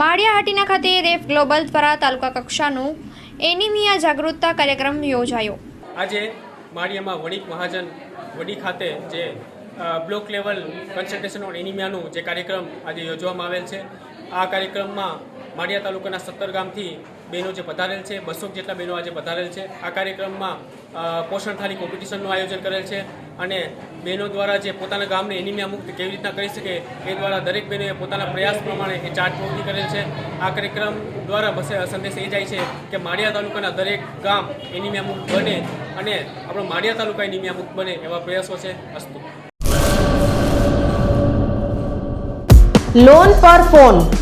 માળિયા હાટીના ખાતે રેફ ગ્લોબલ દ્વારા તાલુકા કક્ષાનું એનિમિયા જાગૃતતા કાર્યક્રમ યોજાયો. આજે માળિયામાં વણિક મહાજન વડી ખાતે જે બ્લોક લેવલ કન્સલ્ટેશન ઓન એનિમિયાનું જે કાર્યક્રમ આજે યોજવામાં આવેલ છે. આ કાર્યક્રમમાં માળિયા તાલુકાના સત્તર ગામથી બહેનો જે પધારેલ છે, બસો જેટલા બહેનો આજે પધારેલ છે. આ કાર્યક્રમમાં પોષણ થાળી કોમ્પિટિશનનું આયોજન કરેલ છે અને બહેનો દ્વારા જે પોતાના ગામને એનિમિયા મુક્ત કેવી રીતના કરી શકે એ દ્વારા દરેક બહેનોએ પોતાના પ્રયાસ પ્રમાણે એ ચાર્ટ પ્રવૃત્તિ કરેલ છે. આ કાર્યક્રમ દ્વારા બસે, સંદેશ એ જાય છે કે માળિયા તાલુકાના દરેક ગામ એનિમિયા મુક્ત બને અને આપણો માળિયા તાલુકા એનિમિયા મુક્ત બને એવા પ્રયાસો છે અસ્તુ. લોન પર ફોન